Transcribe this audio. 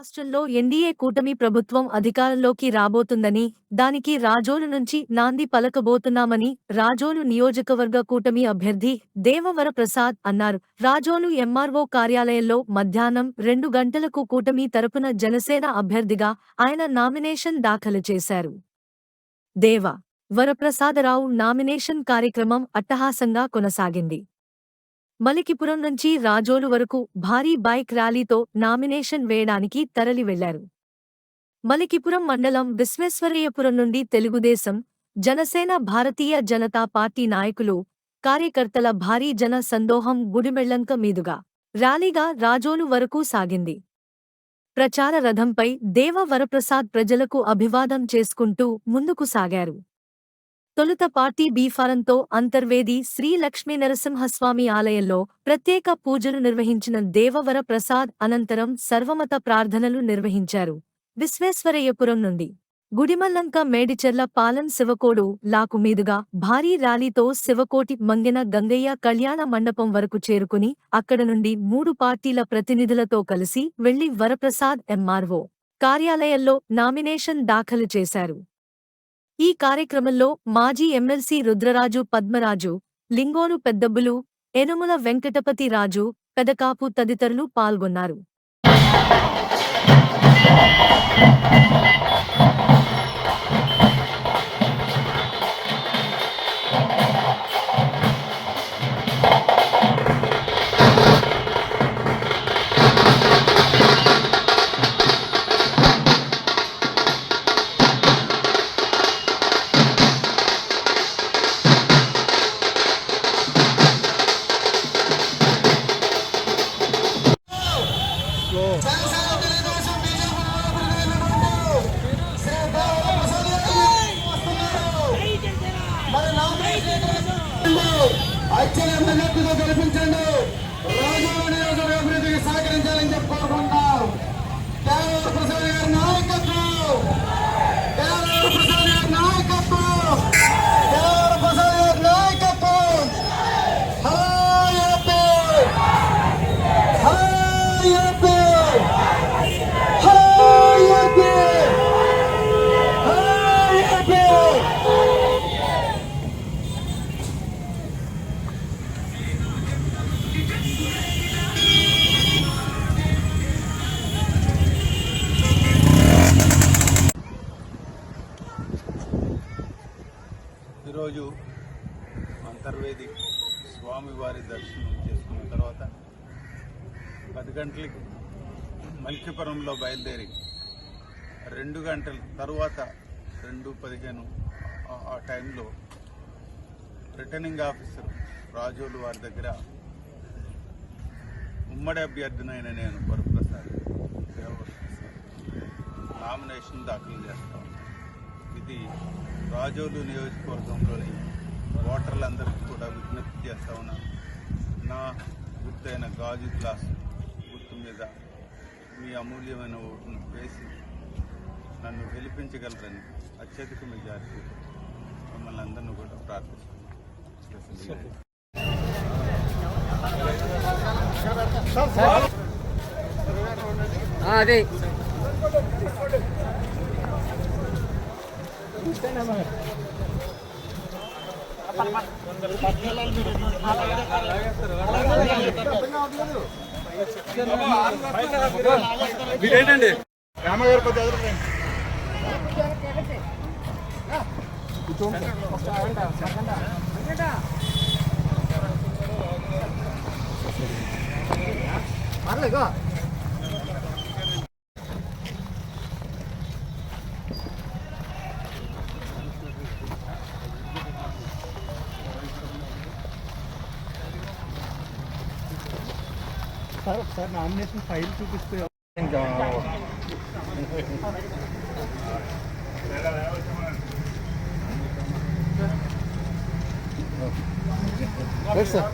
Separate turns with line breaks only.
రాష్ట్రంలో ఎన్డీఏ కూటమి ప్రభుత్వం అధికారంలోకి రాబోతుందని దానికి రాజోలు నుంచి నాంది పలకబోతున్నామని రాజోలు నియోజకవర్గ కూటమి అభ్యర్థి దేవవర ప్రసాద్ అన్నారు. రాజోలు ఎంఆర్ఓ కార్యాలయంలో మధ్యాహ్నం రెండు గంటలకు కూటమి తరపున జనసేన అభ్యర్థిగా ఆయన నామినేషన్ దాఖలు చేశారు. దేవ వరప్రసాదరావు నామినేషన్ కార్యక్రమం అట్టహాసంగా కొనసాగింది. మలికిపురం నుంచి రాజోలు వరకు భారీ బైక్ ర్యాలీతో నామినేషన్ వేయడానికి తరలి వెళ్ళారు. మలికిపురం మండలం విశ్వేశ్వరయ్యపురం నుండి తెలుగుదేశం జనసేన భారతీయ జనతా పార్టీ నాయకులు కార్యకర్తల భారీ జన సందోహం గుడిమెళ్ళంక మీదుగా ర్యాలీగా రాజోలు వరకు సాగింది. ప్రచార రథంపై దేవ వరప్రసాద్ ప్రజలకు అభివాదం చేసుకుంటూ ముందుకు సాగారు. తొలుత పార్టీ బీఫారంతో అంతర్వేది శ్రీ లక్ష్మీ నరసింహస్వామి ఆలయంలో ప్రత్యేక పూజలు నిర్వహించిన దేవవర ప్రసాద్ అనంతరం సర్వమత ప్రార్థనలు నిర్వహించారు. విశ్వేశ్వరయ్యపురం నుండి గుడిమల్లంక మేడిచెర్ల పాలన్ శివకోడు లాకు మీదుగా భారీ ర్యాలీతో శివకోటి మంగిన గంగయ్య కళ్యాణ మండపం వరకు చేరుకుని అక్కడ నుండి మూడు పార్టీల ప్రతినిధులతో కలిసి వెళ్ళి వరప్రసాద్ ఎంఆర్ఓ కార్యాలయంలో నామినేషన్ దాఖలు చేశారు. ఈ కార్యక్రమంలో మాజీ ఎమ్మెల్సీ రుద్రరాజు పద్మరాజు లింగోను పెద్దబ్బులు ఎనుముల వెంకటపతి రాజు పెదకాపు తదితరులు పాల్గొన్నారు.
అత్యంత మెజార్టీతో రాజీవ్ నియోజకవర్గ అభివృద్ధికి సహకరించాలని చెప్పి కోరుకుంటున్నాం. కేవలం ప్రసాద్ గారి నాయకత్వం
ఈరోజు అంతర్వేది స్వామివారి దర్శనం చేసుకున్న తర్వాత పది గంటలకి మల్కిపురంలో బయలుదేరి రెండు గంటల తర్వాత రెండు పదిహేను ఆ- టైంలో రిటర్నింగ్ ఆఫీసర్ రాజోలు వారి దగ్గర ఉమ్మడి అభ్యర్థినైన నేను వరప్రసాద్ నామినేషన్ దాఖలు చేస్తాను ఇది రాజోలు నియోజకవర్గంలోని ఓటర్లందరికీ కూడా విజ్ఞప్తి చేస్తా ఉన్నాను. నా గుర్తైన గాజు గ్లాస్ గుర్తు మీద మీ అమూల్యమైన ఓటును వేసి నన్ను గెలిపించగలరని అత్యధిక మెజారిటీ మిమ్మల్ని అందరినీ కూడా ప్రార్థిస్తున్నాను.
అదే. మీరేంటండి
రామగారు కొద్ది ఎదురు సార్ ఒకసారి నామినేషన్ ఫైల్ చూపిస్తే సార్.